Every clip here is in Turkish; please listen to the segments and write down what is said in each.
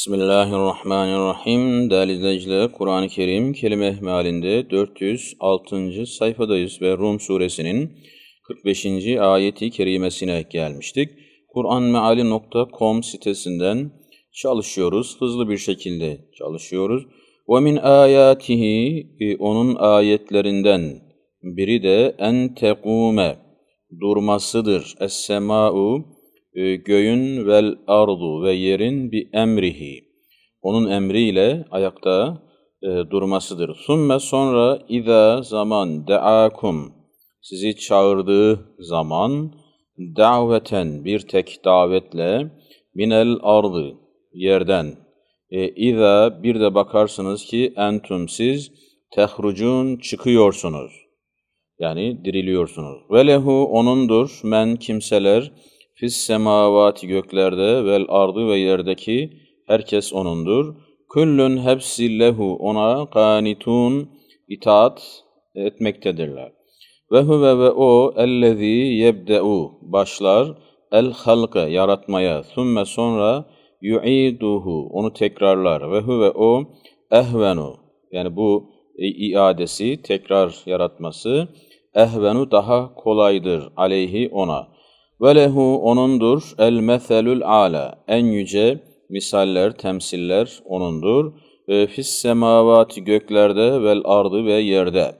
Bismillahirrahmanirrahim. Değerli izleyiciler, Kur'an-ı Kerim kelime mealinde 406. sayfadayız ve Rum suresinin 45. ayeti kerimesine gelmiştik. Kur'anmeali.com sitesinden çalışıyoruz. Hızlı bir şekilde çalışıyoruz. Ve min ayatihi onun ayetlerinden biri de en tekume durmasıdır. Es-sema'u e, göğün vel ardu ve yerin bir emrihi. Onun emriyle ayakta e, durmasıdır. Sümme sonra iza zaman deakum sizi çağırdığı zaman daveten bir tek davetle minel ardı yerden e, iza bir de bakarsınız ki entum siz tehrucun çıkıyorsunuz. Yani diriliyorsunuz. Ve lehu onundur men kimseler Fis semavati göklerde vel ardı ve yerdeki herkes onundur. Küllün hepsi lehu ona kanitun itaat etmektedirler. Ve huve ve o ellezî yebde'u başlar el halka yaratmaya thumme sonra yu'iduhu onu tekrarlar ve huve o ehvenu yani bu iadesi tekrar yaratması ehvenu daha kolaydır aleyhi ona. Ve lehu onundur el meselül ala en yüce misaller, temsiller onundur. Fis semavati göklerde vel ardı ve yerde.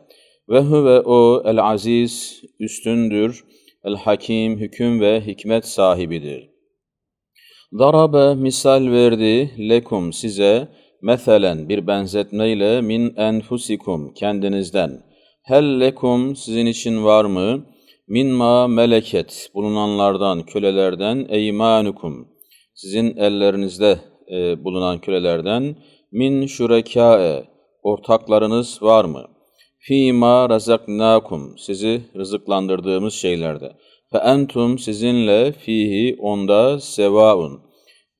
Ve huve o el aziz üstündür. El hakim hüküm ve hikmet sahibidir. Darabe misal verdi lekum size meselen bir benzetmeyle min enfusikum kendinizden. Hel lekum sizin için var mı? Minma meleket bulunanlardan, kölelerden eymanukum sizin ellerinizde e, bulunan kölelerden min şurekâe ortaklarınız var mı? Fîmâ razaknâkum sizi rızıklandırdığımız şeylerde. Fe entum sizinle fihi onda sevaun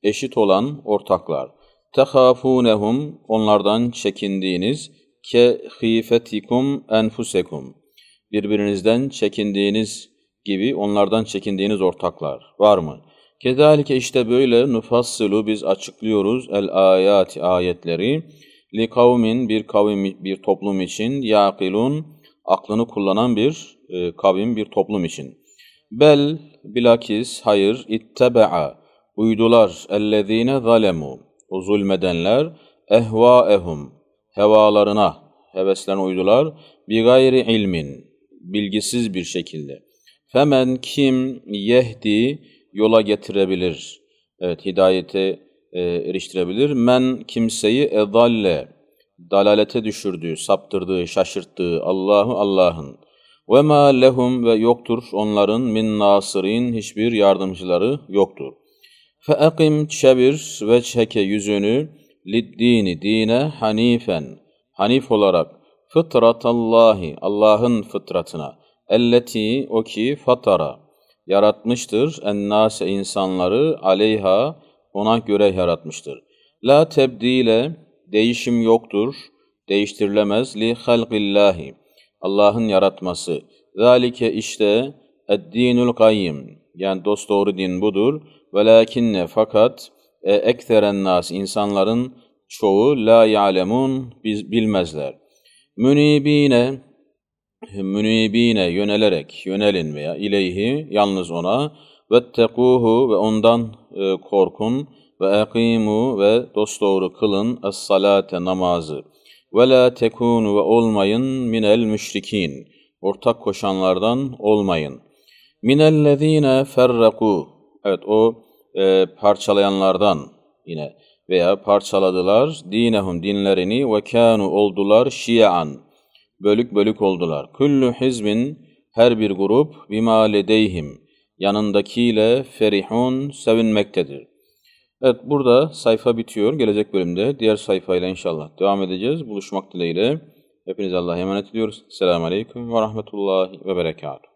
eşit olan ortaklar. Tehâfûnehum onlardan çekindiğiniz ke hîfetikum enfusekum birbirinizden çekindiğiniz gibi onlardan çekindiğiniz ortaklar var mı? Kedalike işte böyle nufassilu biz açıklıyoruz el ayati ayetleri li kavmin bir kavim bir toplum için yaqilun aklını kullanan bir e, kavim bir toplum için. Bel bilakis hayır itteba'a uydular ellezine zalemu o zulmedenler ehvaehum hevalarına heveslerine uydular bi gayri ilmin bilgisiz bir şekilde. Femen kim yehdi yola getirebilir. Evet hidayete e, eriştirebilir. Men kimseyi edalle dalalete düşürdüğü, saptırdığı, şaşırttığı Allahu Allah'ın. Ve ma lehum ve yoktur onların min nasirin hiçbir yardımcıları yoktur. Fe ekim çevir ve çeke yüzünü liddini dine hanifen hanif olarak fıtratallahi Allah'ın fıtratına elleti o ki fatara yaratmıştır ennase insanları aleyha ona göre yaratmıştır. La tebdile değişim yoktur, değiştirilemez li halqillahi Allah'ın yaratması. Zalike işte eddinul kayyim yani dost doğru din budur. Velakinne fakat e, ektheren nas insanların çoğu la ya'lemun bilmezler. Münibine münibine yönelerek yönelin veya ileyhi yalnız ona vettekuhu ve ondan e, korkun ve ekimu ve dosdoğru kılın es-salate namazı. Ve la tekunu ve olmayın minel müşrikin. Ortak koşanlardan olmayın. Minellezine ferraku. Evet o e, parçalayanlardan yine veya parçaladılar dinehum dinlerini ve kanu oldular şia'an bölük bölük oldular. Kullu hizbin her bir grup bima ledeyhim yanındakiyle ferihun sevinmektedir. Evet burada sayfa bitiyor. Gelecek bölümde diğer sayfayla inşallah devam edeceğiz. Buluşmak dileğiyle. Hepinize Allah'a emanet ediyoruz. Selamun Aleyküm ve Rahmetullahi ve Berekatuhu.